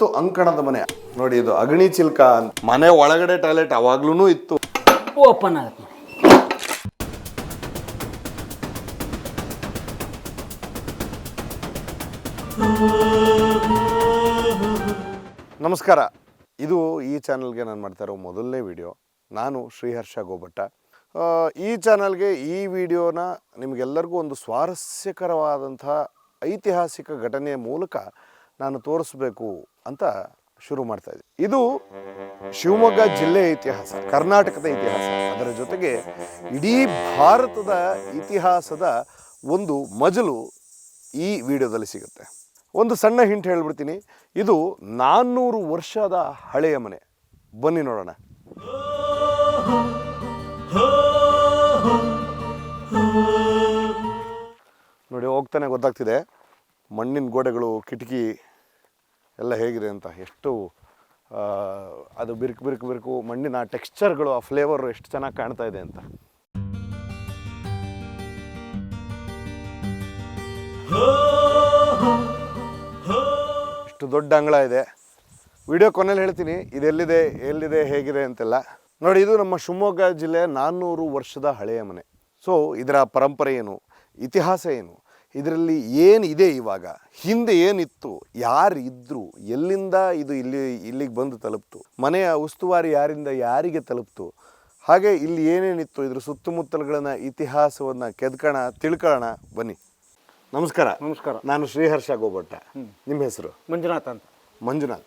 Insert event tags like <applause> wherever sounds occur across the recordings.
ಅರವತ್ತು ಅಂಕಣದ ಮನೆ. ನೋಡಿ ಇದು ಅಗ್ನಿ ಚಿಲ್ಕ ಅಂತ. ಮನೆ ಒಳಗಡೆ ಟಾಯ್ಲೆಟ್ ಅವಾಗ್ಲೂ ಇತ್ತು. ಓಪನ್ ಆಗುತ್ತೆ. ನಮಸ್ಕಾರ. ಇದು ಈ ಚಾನಲ್ಗೆ ನಾನು ಮಾಡ್ತಾ ಇರೋ ಮೊದಲನೇ ವಿಡಿಯೋ. ನಾನು ಶ್ರೀಹರ್ಷ ಗೋಭಟ್ಟ ಈ ಚಾನಲ್ಗೆ ಈ ವಿಡಿಯೋನ ನಿಮಗೆಲ್ಲರಿಗೂ ಒಂದು ಸ್ವಾರಸ್ಯಕರವಾದಂಥ ಐತಿಹಾಸಿಕ ಘಟನೆಯ ಮೂಲಕ ನಾನು ತೋರಿಸ್ಬೇಕು ಅಂತ ಶುರು ಮಾಡ್ತಾ ಇದೆ. ಇದು ಶಿವಮೊಗ್ಗ ಜಿಲ್ಲೆಯ ಇತಿಹಾಸ, ಕರ್ನಾಟಕದ ಇತಿಹಾಸ. ಅದರ ಜೊತೆಗೆ ಇಡೀ ಭಾರತದ ಇತಿಹಾಸದ ಒಂದು ಮಜಲು ಈ ವಿಡಿಯೋದಲ್ಲಿ ಸಿಗುತ್ತೆ. ಒಂದು ಸಣ್ಣ ಹಿಂಟ್ ಹೇಳ್ಬಿಡ್ತೀನಿ. ಇದು ನಾನ್ನೂರು ವರ್ಷದ ಹಳೆಯ ಮನೆ. ಬನ್ನಿ ನೋಡೋಣ. ನೋಡಿ, ಹೋಗ್ತಾನೆ ಗೊತ್ತಾಗ್ತಿದೆ. ಮಣ್ಣಿನ ಗೋಡೆಗಳು, ಕಿಟಕಿ ಎಲ್ಲ ಹೇಗಿದೆ ಅಂತ ಎಷ್ಟು ಅದು ಬಿರುಕು ಬಿರುಕು ಬಿರುಕು ಮಣ್ಣಿನ ಟೆಕ್ಸ್ಚರ್ಗಳು ಆ ಫ್ಲೇವರ್ ಎಷ್ಟು ಚೆನ್ನಾಗಿ ಕಾಣ್ತಾ ಇದೆ ಅಂತ. ಇಷ್ಟು ದೊಡ್ಡ ಅಂಗಳ ಇದೆ. ವಿಡಿಯೋ ಕೊನೆಯಲ್ಲಿ ಹೇಳ್ತೀನಿ, ಇದೆಲ್ಲಿದೆ, ಎಲ್ಲಿದೆ, ಹೇಗಿದೆ ಅಂತೆಲ್ಲ. ನೋಡಿ, ಇದು ನಮ್ಮ ಶಿವಮೊಗ್ಗ ಜಿಲ್ಲೆ ನಾನ್ನೂರು ವರ್ಷದ ಹಳೆಯ ಮನೆ. ಸೊ ಇದರ ಪರಂಪರೆ ಏನು? ಇತಿಹಾಸ ಏನು? ಇದರಲ್ಲಿ ಏನಿದೆ ಇವಾಗ? ಹಿಂದೆ ಏನಿತ್ತು? ಯಾರು ಇದ್ರು? ಎಲ್ಲಿಂದ ಇದು ಇಲ್ಲಿ ಇಲ್ಲಿಗೆ ಬಂದು ತಲುಪ್ತು? ಮನೆಯ ಉಸ್ತುವಾರಿ ಯಾರಿಂದ ಯಾರಿಗೆ ತಲುಪ್ತು? ಹಾಗೆ ಇಲ್ಲಿ ಏನೇನಿತ್ತು? ಇದ್ರ ಸುತ್ತಮುತ್ತಲುಗಳನ್ನ ಇತಿಹಾಸವನ್ನ ಕೆದ್ಕೋಣ ತಿಳ್ಕೊಳ್ಳೋಣ ಬನ್ನಿ. ನಮಸ್ಕಾರ. ನಮಸ್ಕಾರ. ನಾನು ಶ್ರೀಹರ್ಷ ಗೋಬಟ್ಟ ನಿಮ್ಮ ಹೆಸರು? ಮಂಜುನಾಥ್ ಅಂತ. ಮಂಜುನಾಥ್.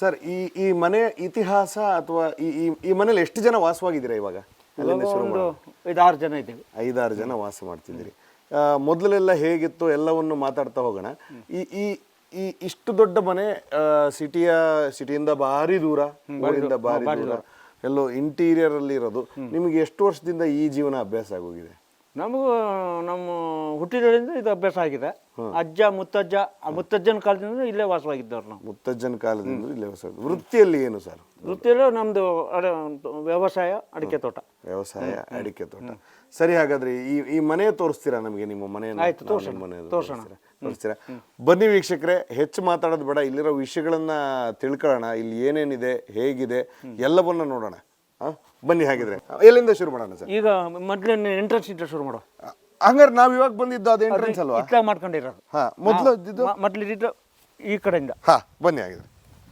ಸರ್ ಈ ಈ ಮನೆ ಇತಿಹಾಸ ಅಥವಾ ಈ ಈ ಮನೇಲಿ ಎಷ್ಟು ಜನ ವಾಸವಾಗಿದ್ದೀರಾ ಇವಾಗ? ಐದಾರು ಜನ ಇದ್ದೀವಿ. ಐದಾರು ಜನ ವಾಸ ಮಾಡ್ತಿದ್ದೀರಿ. ಮೊದಲೆಲ್ಲ ಹೇಗಿತ್ತು ಎಲ್ಲವನ್ನು ಮಾತಾಡ್ತಾ ಹೋಗೋಣ. ಈ ಈ ಈ ಇಷ್ಟು ದೊಡ್ಡ ಮನೆ ಸಿಟಿಯ ಸಿಟಿಯಿಂದ ಭಾರಿ ದೂರ ಊರಿಂದ ಭಾರಿ ದೂರ. ಎಲ್ಲೋ ಇಂಟೀರಿಯರ್ ಅಲ್ಲಿ ಇರೋದು. ನಿಮಗೆ ಎಷ್ಟು ವರ್ಷದಿಂದ ಈ ಜೀವನ ಅಭ್ಯಾಸ ಆಗೋಗಿದೆ? ನಮಗೂ ನಮ್ಮ ಹುಟ್ಟಿದರಿಂದ ಇದು ಅಭ್ಯಾಸ ಆಗಿದೆ. ಅಜ್ಜ ಮುತ್ತಜ್ಜ ಆ ಮುತ್ತಜ್ಜನ ಕಾಲದಿಂದ ಇಲ್ಲೇ ವಾಸವಾಗಿದ್ದವ್ರು ನಾವು. ಮುತ್ತಜ್ಜನ ಕಾಲದಿಂದ ಇಲ್ಲೇ ವಾಸ ವೃತ್ತಿಯಲ್ಲಿ ಏನು ಸರ್? ವೃತ್ತಿಯಲ್ಲಿ ನಮ್ಮದು ವ್ಯವಸಾಯ ಅಡಿಕೆ ತೋಟ. ವ್ಯವಸಾಯ ಅಡಿಕೆ ತೋಟ. ಸರಿ ಹಾಗಾದ್ರೆ ಈ ಈ ಮನೆ ತೋರಿಸ್ತೀರಾ ನಮಗೆ ನಿಮ್ಮ ಮನೆಯನ್ನು? ಆಯ್ತು, ತೋರ್ಸೋಣ, ತೋರ್ಸೋಣ. ತೋರಿಸ್ತೀರಾ? ಬನ್ನಿ ವೀಕ್ಷಕರೆ ಹೆಚ್ಚು ಮಾತಾಡೋದು ಬೇಡ. ಇಲ್ಲಿರೋ ವಿಷಯಗಳನ್ನ ತಿಳ್ಕೊಳ್ಳೋಣ. ಇಲ್ಲಿ ಏನೇನಿದೆ ಹೇಗಿದೆ ಎಲ್ಲವನ್ನ ನೋಡೋಣ. ಆ? ಬನ್ನಿ ಹಾಗಿದ್ರೆ. ಎಲ್ಲಿಂದ ಶುರು ಮಾಡೋಣ ಸರ್? ಈಗ ಮೊದಲು ಎಂಟ್ರೆನ್ಸ್ ಇಂದ ಶುರು ಮಾಡುವ ಹಂಗಾರೆ ನಾವ್ ಇವಾಗ ಬಂದಿದ್ದು ಅದು ಎಂಟ್ರೆನ್ಸ್ ಅಲ್ವಾ? ಇಟ್ಲಾಗ ಮಾಡ್ಕೊಂಡಿರೋದು. ಹಾ ಮೊದಲು ಇದ್ದಿದ್ದು? ಮೊದಲಿದ್ದು ಈ ಕಡೆಯಿಂದ. ಹಾ ಬನ್ನಿ ಹಾಗಿದ್ರೆ.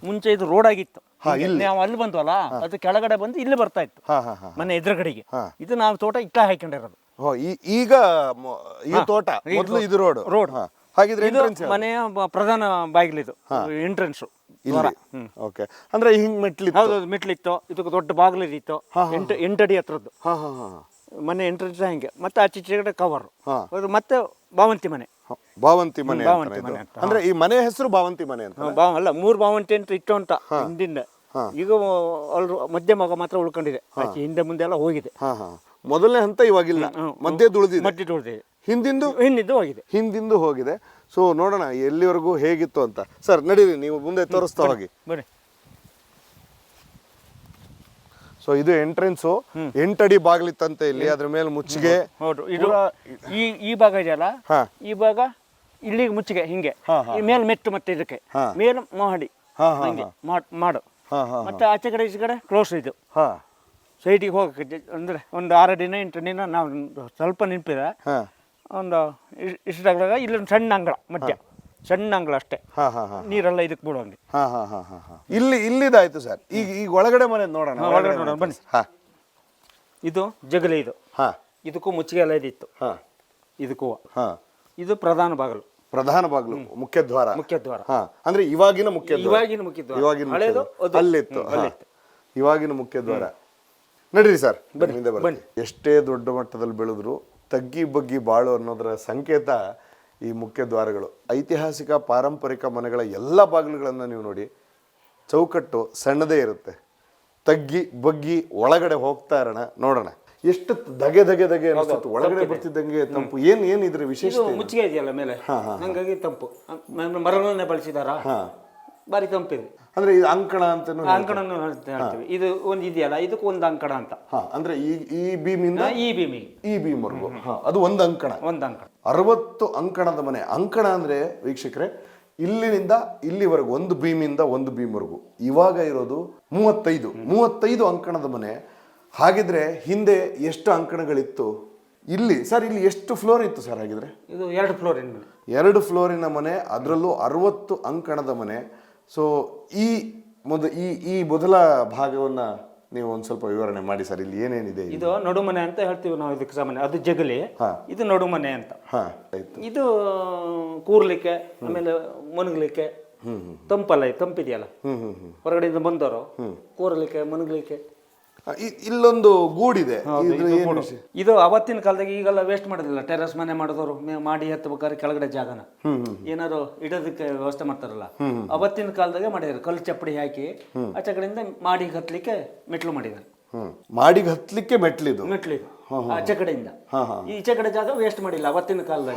ಮುಂಚೆ ಇದು ರೋಡ್ ಆಗಿತ್ತು. ಇಲ್ಲಿ. ನಾವು ಅಲ್ಲಿ ಬಂದ್ವಲ್ಲ ಅದು ಕೆಳಗಡೆ ಬಂದು ಇಲ್ಲಿ ಬರ್ತಾ ಇತ್ತು ಹಾ ಹಾ ಹಾ ಮನೆ ಎದುರುಗಡೆಗೆ. ಹಾ. ಇದು ನಾವು ತೋಟ ಇಟ್ಟ ಹಾಕೊಂಡಿರೋದು ಈ- ಈಗ ಮ- ಈ ತೋಟ ಈ ಮೊದಲು ಇದು ರೋಡ್. ರೋಡ್. ಹಾಗಿದ್ರೆ ಇದು ಮನೆಯ ಪ್ರಧಾನ ಪ್ರಧಾನ ಬಾಗಿಲಿದು. ಎಂಟ್ರೆನ್ಸ್ ಇಲ್ಲಿ. ಓಕೆ. ಅಂದ್ರೆ ಹಿಂಗ್ ಮೆಟ್ಲಿತ್ತು? ಹೌದು, ಮೆಟ್ಲಿತ್ತು. ಇದಕ್ಕೆ ದೊಡ್ಡ ಬಾಗಿಲಿತ್ತು ಎಂಟು ಎಂಟಡಿ ಹತ್ರದ್ದು. ಹಾ ಹಾ ಹಾ ಮನೆ ಎಂಟ್ರೆನ್ಸ್ ಹಂಗೆ. ಮತ್ತೆ ಆಚೆ ಈಚೆ ಕಡೆ ಕವರ್ ಹಾ. ಅದು ಮತ್ತೆ ಬಾವಂತಿ ಮನೆ. ಹ, ಭಾವಂತಿ ಮನೆ ಹ್ಮ್, ಅಂತಾನೆ ಭಾವಂತಿ ಇದು. ಮನೆ ಅಂತ, ಅಂದ್ರೆ ಈ ಮನೆ ಹೆಸರು ಭಾವಂತಿ ಮನೆ ಅಂತ ಹಾ, ಬಾ ಅಲ್ಲ ಮೂರು ಬಾವಂತಿ ಅಂತ ಇಟ್ಟು ಅಂತ ಹಿಂದಿಂದ. ಈಗ ಅಲ್ರು ಮಧ್ಯ ಮಗ ಮಾತ್ರ ಉಳ್ಕೊಂಡಿದೆ. ಆಚೆ ಹಿಂದೆ ಮುಂದೆ ಎಲ್ಲ ಹೋಗಿದೆ. ಹಾ ಹಾ. ಮೊದಲನೇ ಹಂತ ಇವಾಗಿಲ್ಲ. ಮಧ್ಯೆ ಉಳಿದಿದೆ ಉಳಿದಿದೆ ಹಿಂದಿಂದು? ಹಿಂದಿದ್ದು ಹೋಗಿದೆ. ಹಿಂದಿಂದು ಹೋಗಿದೆ. ಸೊ ನೋಡೋಣ ಎಲ್ಲಿವರೆಗೂ ಹೇಗಿತ್ತು ಅಂತ. ಸರ್ ನಡೀರಿ ನೀವು ಮುಂದೆ ತೋರಿಸ್ತಾ ಹೋಗಿ. ಬನ್ನಿ. ಸೊ ಇದು ಎಂಟ್ರೆನ್ಸ್ ಎಂಟಡಿ ಬಾಗ್ಲಿತ್ತಂತೆ ಇಲ್ಲಿ ಅದ್ರ ಮೇಲೆ ಮುಚ್ಚಿಗೆ. ಹೌದು. ಇದು ಈ ಈ ಭಾಗ ಇದೆಯಲ್ಲ? ಹಾ. ಈ ಭಾಗ ಇಲ್ಲಿಗೆ ಮುಚ್ಚಿಗೆ ಹಿಂಗೆ. ಈ ಮೇಲೆ ಮೆಟ್ಟು ಮತ್ತೆ ಇದಕ್ಕೆ. ಮೇಲ್ ಮಹಡಿ. ಮಾಡಿ ಹಾ, ಹಾ, ಹಂಗೆ ಮಾಡ್- ಮತ್ತೆ ಆಚೆ ಕಡೆ ಈಚೆ ಕಡೆ ಕ್ಲೋಸ್ ಇದು. ಹಾ. ಸೈಟಿಗೆ ಹೋಗಕ್ಕೆ ಅಂದ್ರೆ ಒಂದು ಆರು ದಿನ ಎಂಟು ದಿನ ನಾವು ಸ್ವಲ್ಪ ನಿಂಪಿದ ಹಾ. ಒಂದು ಇ- ಇಷ್ಟಾದಾಗ ಇಲ್ಲೊಂದು ಸಣ್ಣ ಅಂಗಳ ಮಧ್ಯ. ಸಣ್ಣ ಅಂಗಳ ಅಷ್ಟೇ. ಹಾ ಹಾ ಹಾ ನೀರೆಲ್ಲ ಇದಕ್ಕೆ ಬಿಡುವಂಗೆ ಇಲ್ಲಿ ಇಲ್ಲಿದಾಯ್ತು ಸರ್. ಈಗ ಈಗ ಒಳಗಡೆ ಮನೆ ನೋಡೋಣ. ಒಳಗಡೆ ನೋಡೋಣ, ಬನ್ನಿ. ಹಾ ಇದು ಜಗಲಿ ಇದು. ಹಾ. ಇದಕ್ಕೂ ಮುಚ್ಚಿಗೆ ಎಲ್ಲ ಇದಿತ್ತು. ಹಾ. ಇದಕ್ಕೂ. ಹಾ. ಇದು ಪ್ರಧಾನ ಬಾಗಿಲು. ಪ್ರಧಾನ ಬಾಗ್ಲು ಮುಖ್ಯ ದ್ವಾರ. ಮುಖ್ಯ ದ್ವಾರ. ಹಾ ಅಂದ್ರೆ ಇವಾಗಿನ ಮುಖ್ಯ ದ್ವಾರ. ಇವಾಗಿನ ಮುಖ್ಯ ದ್ವಾರ. ಇವಾಗಿನ ಮುಖ್ಯ ಹಳೇದು ದ್ವಾರ. ಅದು. ಅಲ್ಲಿತ್ತು. ಹಾ. ಇವಾಗಿನ ಮುಖ್ಯ ದ್ವಾರ. ನಡೀರಿ ಸರ್. ಹಿಂದೆ ಬರ್ರಿ. ಬನ್ನಿ. ಎಷ್ಟೇ ದೊಡ್ಡ ಮಟ್ಟದಲ್ಲಿ ಬೆಳೆದ್ರು ತಗ್ಗಿ ಬಗ್ಗಿ ಬಾಳು ಅನ್ನೋದರ ಸಂಕೇತ ಈ ಮುಖ್ಯ ದ್ವಾರಗಳು. ಐತಿಹಾಸಿಕ ಪಾರಂಪರಿಕ ಮನೆಗಳ ಎಲ್ಲ ಬಾಗಿಲುಗಳನ್ನ ನೀವು ನೋಡಿ ಚೌಕಟ್ಟು ಸಣ್ಣದೇ ಇರುತ್ತೆ. ತಗ್ಗಿ ಬಗ್ಗಿ ಒಳಗಡೆ ಹೋಗ್ತಾ ಇರೋಣ ನೋಡೋಣ. ಎಷ್ಟು ದಗೆ ದಗೆ ದಗೆ ಅನಿಸುತ್ತೆ ಒಳಗಡೆ ಬರ್ತಿದ್ದಂಗೆ ತಂಪು. ಏನ್ ಏನ್ ಇದ್ರ ಇದು ವಿಶೇಷತೆ ಏನು? ಮುಚ್ಚಿಗೆ ಇದೆಯಲ್ಲ ಮೇಲೆ? ಹಂಗಾಗಿ ತಂಪು. ಮ- ಮರಗಳನ್ನೇ ಬಳಸಿದಾರ? ಹಾ. ಬಾರಿ ತಂಪಿದೆ. ಅಂದ್ರೆ ಇದು ಅಂಕಣ ಅಂತ ಆ ಅಂಕಣ ಹೇಳ್ತೀವಿ. ಇದು ಒಂದು ಇದೆಯಲ್ಲ ಇದಕ್ಕೂ ಒಂದು ಅಂಕಣ ಅಂತ. ಹಾ ಅಂದ್ರೆ ಈ ಈ ಬೀಮಿಂದ ಆ, ಈ ಭೀಮಿಗೆ. ಈ ಬೀಮ್ವರೆಗೂ ಹಾ ಅದು ಒಂದು ಅಂಕಣ. ಒಂದು ಅಂಕಣ. ಅರವತ್ತು ಅಂಕಣದ ಮನೆ. ಅಂಕಣ ಅಂದ್ರೆ ವೀಕ್ಷಕರೇ ಇಲ್ಲಿನಿಂದ ಇಲ್ಲಿವರೆಗೂ ಒಂದು ಬೀಮಿಂದ ಒಂದು ಬೀಮ್ವರೆಗೂ ಇವಾಗ ಇರೋದು ಮೂವತ್ತೈದು. ಮೂವತ್ತೈದು ಅಂಕಣದ ಮನೆ ಹಾಗಿದ್ರೆ ಹಿಂದೆ ಎಷ್ಟು ಅಂಕಣಗಳಿತ್ತು? ಇಲ್ಲಿ ಸರ್ ಇಲ್ಲಿ ಎಷ್ಟು ಫ್ಲೋರ್ ಇತ್ತು ಸರ್ ಹಾಗಿದ್ರೆ? ಇದು ಎರಡು ಫ್ಲೋರಿನ ಮನೆ ಎರಡು ಫ್ಲೋರಿನ ಮನೆ ಅದರಲ್ಲೂ ಅರವತ್ತು ಅಂಕಣದ ಮನೆ. ಸೊ ಈ ಮೊದ ಈ ಈ ಮೊದಲ ಭಾಗವನ್ನ ನೀವು ಒಂದು ಸ್ವಲ್ಪ ವಿವರಣೆ ಮಾಡಿ ಸರ್ ಇಲ್ಲಿ ಏನೇನಿದೆ ಇಲ್ಲಿ? ಇದು ನಡುಮನೆ ಅಂತ ಹೇಳ್ತೀವಿ ನಾವು ಇದಕ್ಕೆ ಸಾಮಾನ್ಯ ಅದು ಜಗಲಿ. ಹಾ. ಇದು ನಡುಮನೆ ಅಂತ. ಹಾ ಆಯ್ತು. ಇದು ಕೂರ್ಲಿಕ್ಕೆ ಆಮೇಲೆ ಮನಗಲಿಕ್ಕೆ ತಂಪಲ್ಲ ಇದು ತಂಪಿದೆಯಲ್ಲ? ಹ್ಮ್ ಹ್ಮ್ ಹ್ಮ್. ಹೊರಗಡೆಯಿಂದ ಬಂದವರು ಕೂರಲಿಕ್ಕೆ ಮನಗಲಿಕ್ಕೆ. ಇಲ್ಲೊಂದು ಗೂಡಿದೆ. ಇದು ಅವತ್ತಿನ ಕಾಲದಾಗ ಈಗೆಲ್ಲ ವೇಸ್ಟ್ ಮಾಡೋದಿಲ್ಲ ಟೆರಸ್ ಮನೆ ಮಾಡಿದವರು ಮಾಡಿ ಹತ್ತಬೇಕಾದ್ರೆ ಕೆಳಗಡೆ ಜಾಗನ. ಏನಾದ್ರು ಇಡೋದಕ್ಕೆ ವ್ಯವಸ್ಥೆ ಮಾಡ್ತಾರಲ್ಲ ಅವತ್ತಿನ ಕಾಲದಾಗೆ ಮಾಡಿದ್ರು. ಕಲ್ಲು ಚಪ್ಪಡಿ ಹಾಕಿ ಆಚೆ ಕಡೆಯಿಂದ ಮಾಡಿ ಹತ್ತಲಿಕ್ಕೆ ಮೆಟ್ಲು ಮಾಡಿದ್ದಾರೆ ಮಾಡಿಗೆ ಹತ್ಲಿಕ್ಕೆ ಮೆಟ್ಲಿದು? ಮೆಟ್ಲು ಇದು. ಆಚೆ ಕಡೆಯಿಂದ. ಈಚೆ ಕಡೆ ಜಾಗ ವೇಸ್ಟ್ ಮಾಡಿಲ್ಲ ಅವತ್ತಿನ ಕಾಲದಾಗ.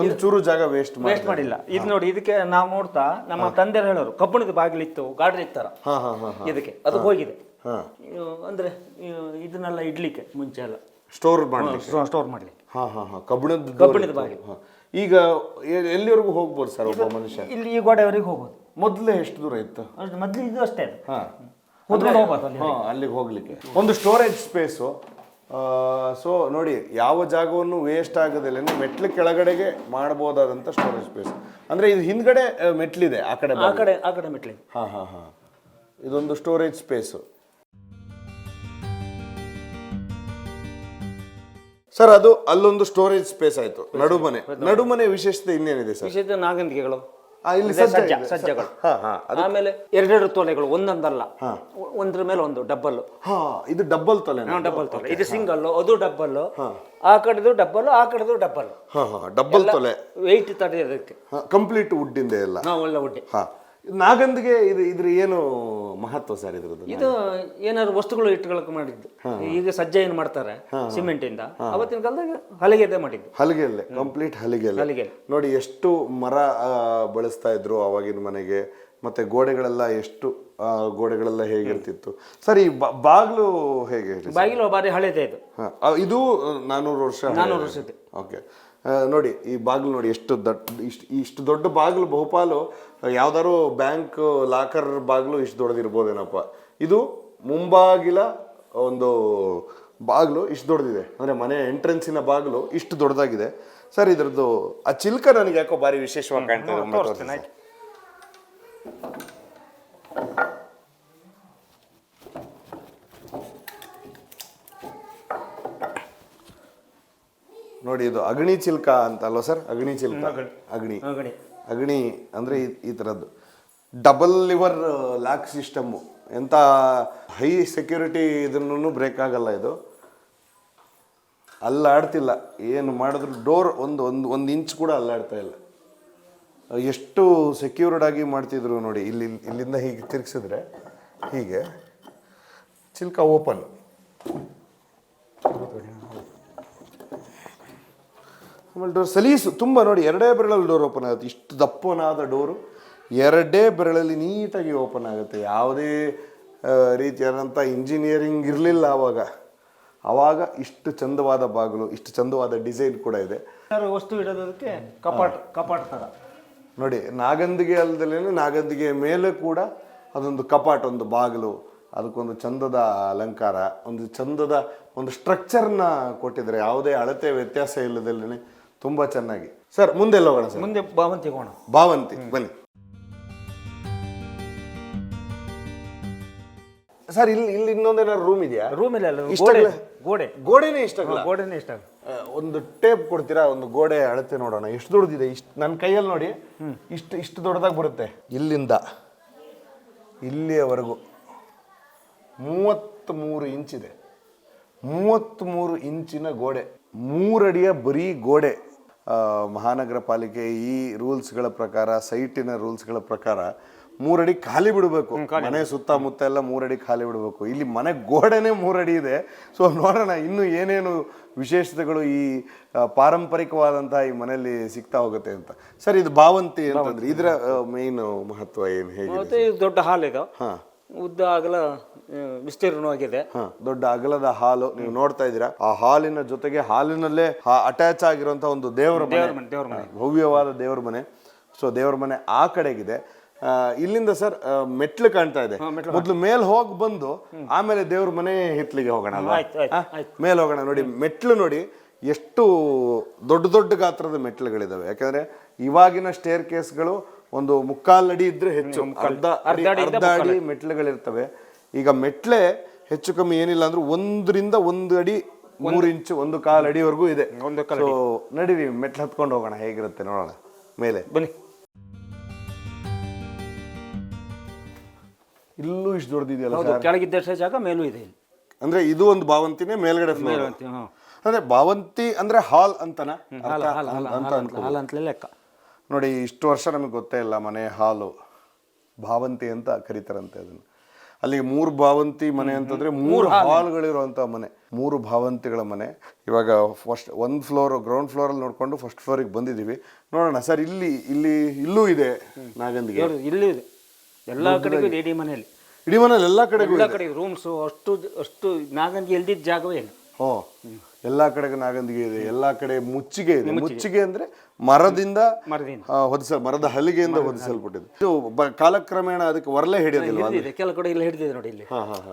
ಒಂದು ಚೂರು ಜಾಗ ವೇಸ್ಟ್ ವೇಸ್ಟ್ ಮಾಡಿಲ್ಲ. ಇದು ನೋಡಿ ಇದಕ್ಕೆ ನಾವು ನೋಡ್ತಾ ನಮ್ಮ ತಂದೆ ಹೇಳೋರು ಕಬ್ಬಣದ ಬಾಗಿಲಿತ್ತು ಗಾಡ್ರಿ ಇತ್ತಾರ ಇದಕ್ಕೆ ಅದು ಹೋಗಿದೆ. ಅಂದ್ರೆ ಇದನ್ನೆಲ್ಲ ಇಡ್ಲಿಕ್ಕೆ ಮುಂಚೆ ಎಲ್ಲ. ಸ್ಟೋರ್ ಮಾಡಿ ಸ್ಟೋರ್ ಮಾಡ್ಲಿಕ್ಕೆ. ಹಾಂ ಹಾಂ ಹಾಂ. ಕಬ್ಬಿಣದ ಕಬ್ಬಿಣದ ಬಾಗಿಲು. ಹಾ. ಈಗ ಎಲ್ಲಿವರೆಗೂ ಹೋಗ್ಬೋದು ಸರ್ ಒಬ್ಬ ಮನುಷ್ಯ? ಇಲ್ಲಿ ಈ ಗೋಡೆವರೆಗೆ ಹೋಗ್ಬೋದು. ಮೊದಲೇ ಎಷ್ಟು ದೂರ ಇತ್ತು? ಮೊದಲು ಇದು ಅಷ್ಟೇ ಅದು. ಹಾ. ಅಲ್ಲಿಗೆ ಹೋಗ್ಲಿಕ್ಕೆ. ಒಂದು ಸ್ಟೋರೇಜ್ ಸ್ಪೇಸು ಸೊ ನೋಡಿ ಯಾವ ಜಾಗವನ್ನು ವೇಸ್ಟ್ ಆಗೋದಿಲ್ಲ. ಮೆಟ್ಲು ಕೆಳಗಡೆಗೆ ಮಾಡಬಹುದಾದಂಥ ಸ್ಟೋರೇಜ್ ಸ್ಪೇಸ್ ಅಂದ್ರೆ ಇದು ಹಿಂದ್ಗಡೆ ಮೆಟ್ಲಿದೆ ಆ ಕಡೆ ಆ ಕಡೆ ಆ ಕಡೆ ಮೆಟ್ಲಿಗೆ ಹಾಂ ಹಾ ಹಾ. ಇದೊಂದು ಸ್ಟೋರೇಜ್ ಸ್ಪೇಸು ಸರ್ ಅದು ಅಲ್ಲೊಂದು ಸ್ಟೋರೇಜ್ ಸ್ಪೇಸ್ ಆಯ್ತು ನಡುಮನೆ. ನಡುಮನೆ ವಿಶೇಷತೆ ಇನ್ನೇನಿದೆ ಸರ್? ವಿಶೇಷ ನಾಗಂತಿಗೆಗಳು ಆ, ಇಲ್ಲಿ ಸಜ್ಜೆ ಸಜ್ಜ ಸಜ್ಜ ಇದೆ. ಸಜ್ಜಗಳು. ಹಾ ಹಾ. ಆಮೇಲೆ ಎರಡೆರಡು ತೊಲೆಗಳು ಒಂದೊಂದಲ್ಲ. ಒಂದ್ರ ಮೇಲೆ ಒಂದು ಡಬ್ಬಲ್ ಹಾ ಇದು ಡಬ್ಬಲ್ ತೊಲೆ ಡಬ್ಬಲ್ ತೊಲೆ. ಇದು ಸಿಂಗಲ್ ಅದು ಡಬ್ಬಲ್ ಆ ಕಡೆದು ಡಬ್ಬಲ್ ಆ ಕಡೆದು ಡಬ್ಬಲ್ ಹಾ ಹಾ ಡಬಲ್ ತೊಲೆ. ವೆಯ್ಟ್ ತಡೆಯೋದಕ್ಕೆ. ಕಂಪ್ಲೀಟ್ ವುಡ್ ಇಂದ ಎಲ್ಲ. ನಾವು ಒಳ್ಳೆ ವುಡ್ ಹಾ. ನಾಗಂದಿಗೆ ಇದು ಇದ್ರ ಏನು ಮಹತ್ವ ಸರ್ ಇದ್ರದ್ದು ಇದು ಏನಾದ್ರು ವಸ್ತುಗಳು ಇಟ್ಕೊಳಕ್ ಮಾಡಿದ್ದು. ಈಗ ಸಜ್ಜೆ ಏನ್ ಮಾಡ್ತಾರೆ? ಸಿಮೆಂಟ್ ಇಂದ ಅವತ್ತಿನ ಕಾಲದಾಗ ಹಲಗೆದೆ ಮಾಡಿದ್ದು. ಹಲಗೆಯಲ್ಲೇ ಕಂಪ್ಲೀಟ್ ಹಲಿಗೆಲ್ಲ ಹಲಿಗೆ ನೋಡಿ ಎಷ್ಟು ಮರ ಆ, ಬಳಸ್ತಾ ಇದ್ರು ಅವಾಗಿನ ಮನೆಗೆ ಮತ್ತೆ ಗೋಡೆಗಳೆಲ್ಲ ಎಷ್ಟು ಆ, ಗೋಡೆಗಳೆಲ್ಲ ಹೇಗಿರ್ತಿತ್ತು? ಸರ್ ಈ ಬಾ- ಬಾಗ್ಲು ಹೇಗೆ ಹೇಳಿ ಬಾಗಿಲು ಬಾರಿ ಹಳೆದೇ ಇದು. ಹಾ, ಆ, ಇದು ನಾನೂರು ವರ್ಷ ನಾನೂರು ವರ್ಷದ್ದು. ಓಕೆ. ನೋಡಿ ಈ ಬಾಗಿಲು ನೋಡಿ ಎಷ್ಟು ದೊಡ್ಡ ಇಷ್ಟು ಇಷ್ಟು ದೊಡ್ಡ ಬಾಗಿಲು ಬಹುಪಾಲು ಯಾವ್ದಾದ್ರು ಬ್ಯಾಂಕ್ ಲಾಕರ್ ಬಾಗಿಲು ಇಷ್ಟು ದೊಡ್ಡದಿರ್ಬೋದೇನಪ್ಪ? ಇದು ಮುಂಬಾಗಿಲ ಒಂದು ಬಾಗಿಲು ಇಷ್ಟು ದೊಡ್ಡದಿದೆ. ಅಂದರೆ ಮನೆ ಎಂಟ್ರೆನ್ಸಿನ ಬಾಗಿಲು ಇಷ್ಟು ದೊಡ್ಡದಾಗಿದೆ. ಸರ್ ಇದ್ರದ್ದು ಆ ಚಿಲ್ಕ ನನಗೆ ಯಾಕೋ ಭಾರಿ ವಿಶೇಷವಾಗಿ ಕಾಣ್ತಾ ಇದೆ ಒಮ್ಮೆ ತೋರಿಸಿ ಸರ್. ನೋಡಿ ಇದು ಅಗ್ನಿ ಚಿಲ್ಕ ಅಂತ ಅಲ್ವಾ ಸರ್? ಅಗ್ನಿ ಚಿಲ್ಕ. ಅಗ್ನಿ. ಅಗ್ನಿ. ಅಂದ್ರೆ ಈ ತರದ್ದು. ಥರದ್ದು ಡಬಲ್ ಲಿವರ್ ಲಾಕ್ ಸಿಸ್ಟಮ್ಮು ಎಂಥ ಹೈ ಸೆಕ್ಯೂರಿಟಿ ಇದನ್ನು ಬ್ರೇಕ್ ಆಗಲ್ಲ ಇದು. ಅಲ್ಲಾಡ್ತಿಲ್ಲ. ಏನು ಮಾಡಿದ್ರು ಡೋರ್ ಒಂದು ಒಂದು ಒಂದು ಇಂಚ್ ಕೂಡ ಅಲ್ಲಾಡ್ತಾ ಇಲ್ಲ. ಎಷ್ಟು ಸೆಕ್ಯೂರ್ಡ್ ಆಗಿ ಮಾಡ್ತಿದ್ರು ನೋಡಿ ಇಲ್ಲಿ ಇಲ್ಲಿಂದ ಹೀಗೆ ತಿರುಗಿಸಿದ್ರೆ ಹೀಗೆ ಚಿಲ್ಕ ಓಪನ್ ಆಮೇಲೆ ಡೋರ್ ಸಲೀಸು ತುಂಬ ನೋಡಿ ಎರಡೇ ಬೆರಳಲ್ಲಿ ಡೋರ್ ಓಪನ್ ಆಗುತ್ತೆ. ಇಷ್ಟು ದಪ್ಪನಾದ ಡೋರು ಎರಡೇ ಬೆರಳಲ್ಲಿ ನೀಟಾಗಿ ಓಪನ್ ಆಗುತ್ತೆ. ಯಾವುದೇ ರೀತಿಯಾದಂಥ ಇಂಜಿನಿಯರಿಂಗ್ ಇರಲಿಲ್ಲ ಆವಾಗ ಆವಾಗ ಇಷ್ಟು ಚಂದವಾದ ಬಾಗಿಲು ಇಷ್ಟು ಚಂದವಾದ ಡಿಸೈನ್ ಕೂಡ ಇದೆ. ವಸ್ತು ಇಡೋದಕ್ಕೆ ಕಪಾಟ್ ಕಪಾಟ್ ಥರ ನೋಡಿ ನಾಗಂದಿಗೆ ಅಲ್ಲದಲ್ಲೇ ನಾಗಂದಿಗೆ ಮೇಲೆ ಕೂಡ ಅದೊಂದು ಕಪಾಟ್ ಒಂದು ಬಾಗಿಲು ಅದಕ್ಕೊಂದು ಚಂದದ ಅಲಂಕಾರ ಒಂದು ಚಂದದ ಒಂದು ಸ್ಟ್ರಕ್ಚರ್ನ ಕೊಟ್ಟಿದ್ದಾರೆ. ಯಾವುದೇ ಅಳತೆ ವ್ಯತ್ಯಾಸ ಇಲ್ಲದಲ್ಲೇ ತುಂಬ ಚೆನ್ನಾಗಿ. ಸರ್ ಮುಂದೆಲ್ಲ ಹೋಗೋಣ ಸರ್. ಮುಂದೆ ಭಾವಂತಿ ಹೋಗೋಣ. ಭಾವಂತಿ ಬನ್ನಿ. ಸರ್ ಇಲ್ಲಿ ಇಲ್ಲಿ ಇನ್ನೊಂದೇನಾದ್ರು ರೂಮ್ ಇದೆಯಾ? ರೂಮ್ ಅಲ್ಲ ಇಷ್ಟ ಗೋಡೆ? ಗೋಡೆ. ಗೋಡೆನೇ ಇಷ್ಟ ಆಗಲ್ಲ? ಗೋಡೆನೇ ಇಷ್ಟ. ಆ, ಒಂದು ಟೇಪ್ ಕೊಡ್ತೀರಾ? ಒಂದು ಗೋಡೆ ಅಳತೆ ನೋಡೋಣ. ಎಷ್ಟು ದೊಡ್ಡದಿದೆ? ಇಷ್ಟು ನನ್ನ ಕೈಯಲ್ಲಿ ನೋಡಿ. ಇಷ್ಟು ಇಷ್ಟು ದೊಡ್ಡದಾಗಿ ಬರುತ್ತೆ. ಇಲ್ಲಿಂದ ಇಲ್ಲಿಯವರೆಗೂ ಮೂವತ್ತ್ಮೂರು ಇಂಚಿದೆ. ಮೂವತ್ತ್ಮೂರು ಇಂಚಿನ ಗೋಡೆ. ಮೂರಡಿಯ ಬರೀ ಗೋಡೆ. ಮಹಾನಗರ ಪಾಲಿಕೆ ಈ ರೂಲ್ಸ್ಗಳ ಪ್ರಕಾರ ಸೈಟಿನ ರೂಲ್ಸ್ಗಳ ಪ್ರಕಾರ ಮೂರಡಿ ಖಾಲಿ ಬಿಡಬೇಕು. ಮನೆ ಸುತ್ತಮುತ್ತ ಎಲ್ಲ ಮೂರಡಿ ಖಾಲಿ ಬಿಡಬೇಕು. ಇಲ್ಲಿ ಮನೆ ಗೋಡೆನೇ ಮೂರಡಿ ಇದೆ. ಸೊ ನೋಡೋಣ ಇನ್ನು ಏನೇನು ವಿಶೇಷತೆಗಳು ಈ ಪಾರಂಪರಿಕವಾದಂತಹ ಈ ಮನೆಯಲ್ಲಿ ಸಿಗ್ತಾ ಹೋಗುತ್ತೆ ಅಂತ. ಸರ್ ಇದು ಭಾವಂತಿ ಅಂತಂದ್ರೆ ಇದರ ಮೇನ್ ಮಹತ್ವ ಏನು ಹೇಗೆ ದೊಡ್ಡ ಹಾಲ್ ಇದು. ಹಾ. ಉದ್ದ ಅಗಲ ವಿಸ್ತೀರ್ಣವಾಗಿದೆ. ದೊಡ್ಡ ಅಗಲದ ಹಾಲು ನೀವು ನೋಡ್ತಾ ಇದ್ದೀರಾ. ಆ ಹಾಲಿನ ಜೊತೆಗೆ ಹಾಲಿನಲ್ಲೇ ಅಟ್ಯಾಚ್ ಆಗಿರುವಂತ ಒಂದು ದೇವರ ಮನೆ. ದೇವರ ಮನೆ. ಭವ್ಯವಾದ ದೇವರ ಮನೆ. ಸೊ ದೇವರ ಮನೆ ಆ ಕಡೆಗಿದೆ. ಇಲ್ಲಿಂದ ಸರ್ ಮೆಟ್ಲು ಕಾಣ್ತಾ ಇದೆ. ಮೊದಲು ಮೇಲ್ ಹೋಗಿ ಬಂದು ಆಮೇಲೆ ದೇವ್ರ ಮನೆ ಹಿತ್ಲಿಗೆ ಹೋಗೋಣ ಮೇಲೆ ಹೋಗೋಣ ನೋಡಿ. ಮೆಟ್ಲು ನೋಡಿ ಎಷ್ಟು ದೊಡ್ಡ ದೊಡ್ಡ ಗಾತ್ರದ ಮೆಟ್ಲುಗಳಿದಾವೆ. ಯಾಕಂದ್ರೆ ಇವಾಗಿನ ಸ್ಟೇರ್ ಕೇಸ್ಗಳು ಒಂದು ಮುಕ್ಕಾಲ್ ಅಡಿ ಇದ್ರೆ ಹೆಚ್ಚು. ಅರ್ಧ ಅಡಿ ಅರ್ಧ ಅಡಿ ಮೆಟ್ಲುಗಳಿರ್ತವೆ ಈಗ ಮೆಟ್ಲೆ ಹೆಚ್ಚು ಕಮ್ಮಿ ಏನಿಲ್ಲ ಅಂದ್ರೆ ಒಂದರಿಂದ ಒಂದು ಅಡಿ ಮೂರು ಇಂಚು ಒಂದು ಕಾಲ್ ಅಡಿವರೆಗೂ ಇದೆ. ಒಂದು ಸೊ ನಡೀರಿ ಮೆಟ್ಲು ಹತ್ಕೊಂಡು ಹೋಗೋಣ. ಹೇಗಿರುತ್ತೆ ನೋಡೋಣ. ಮೇಲೆ. ಬನ್ನಿ. ಇಲ್ಲೂ ಇಷ್ಟು ದೊಡ್ಡದಿದೆಯಲ್ಲ ಹೌದು ಕೆಳಗಿದ್ದಷ್ಟೇ ಜಾಗ ಮೇಲೂ ಇದೆ ಇಲ್ಲಿ. ಅಂದ್ರೆ ಇದು ಒಂದು ಭಾವಂತಿನೇ ಮೇಲ್ಗಡೆ ಅಂದ್ರೆ ಭಾವಂತಿ ಅಂದ್ರೆ ಹಾಲ್ ಅಂತನ? ಹಾಲು ಹಾಲು ಹಾಲು ಅಂತ ಹಾಲು ಅಂತಲೇ ಲೆಕ್ಕ. ನೋಡಿ ಇಷ್ಟು ವರ್ಷ ನಮಗೆ ಗೊತ್ತೇ ಇಲ್ಲ ಮನೆ ಹಾಲು ಭಾವಂತಿ ಅಂತ ಕರೀತಾರಂತೆ ಅದನ್ನು. ಅಲ್ಲಿ ಮೂರು ಭಾವಂತಿ ಮನೆ ಅಂತಂದ್ರೆ ಮೂರು ಹಾಲ್ಗಳಿರುವಂಥ ಮನೆ ಮೂರು ಭಾವಂತಿಗಳ ಮನೆ. ಇವಾಗ ಫಸ್ಟ್ ಒಂದು ಫ್ಲೋರ್ ಗ್ರೌಂಡ್ ಫ್ಲೋರಲ್ಲಿ ನೋಡಿಕೊಂಡು ನೋಡ್ಕೊಂಡು ಫಸ್ಟ್ ಫ್ಲೋರಿಗೆ ಬಂದಿದ್ದೀವಿ. ನೋಡೋಣ ಸರ್ ಇಲ್ಲಿ ಇಲ್ಲಿ ಇಲ್ಲೂ ಇದೆ ನಾಗಂದಿಗೆ. ಇಲ್ಲೂ ಇದೆ. ಎಲ್ಲ ಕಡೆಗೂ ಇದೆ ಇಡೀ ಮನೆಯಲ್ಲಿ. ಇಡೀ ಮನೆಯಲ್ಲಿ ಎಲ್ಲ ಕಡೆ ಎಲ್ಲ ಕಡೆ ರೂಮ್ಸು ಅಷ್ಟು ಅಷ್ಟು ನಾಗಂದಿಗೆ ಎಲ್ದಿದ್ದ ಜಾಗವೇ ಇಲ್ಲ. ಹೋ. ಎಲ್ಲಾ ಕಡೆಗೂ ನಾಗಂದಿಗೆ ಇದೆ ಎಲ್ಲಾ ಕಡೆ ಮುಚ್ಚಿಗೆ ಇದೆ. ಮುಚ್ಚಿಗೆ. ಅಂದ್ರೆ ಮರದಿಂದ ಮರದಿಂದ. ಹೊದಿಸ ಮರದ ಹಲಿಗೆಯಿಂದ ಹೊದಿಸಲ್ಪಟ್ಟಿದೆ. ಇದು ಬ- ಕಾಲಕ್ರಮೇಣ ಅದಕ್ಕೆ ಒರಲೆ ಹಿಡಿಯೋದಿಲ್ಲ ಹಿಡಿದಿದೆ ಕೆಲ ಕಡೆ ಇಲ್ಲ ಹಿಡಿದಿದೆ ನೋಡಿ ಇಲ್ಲಿ.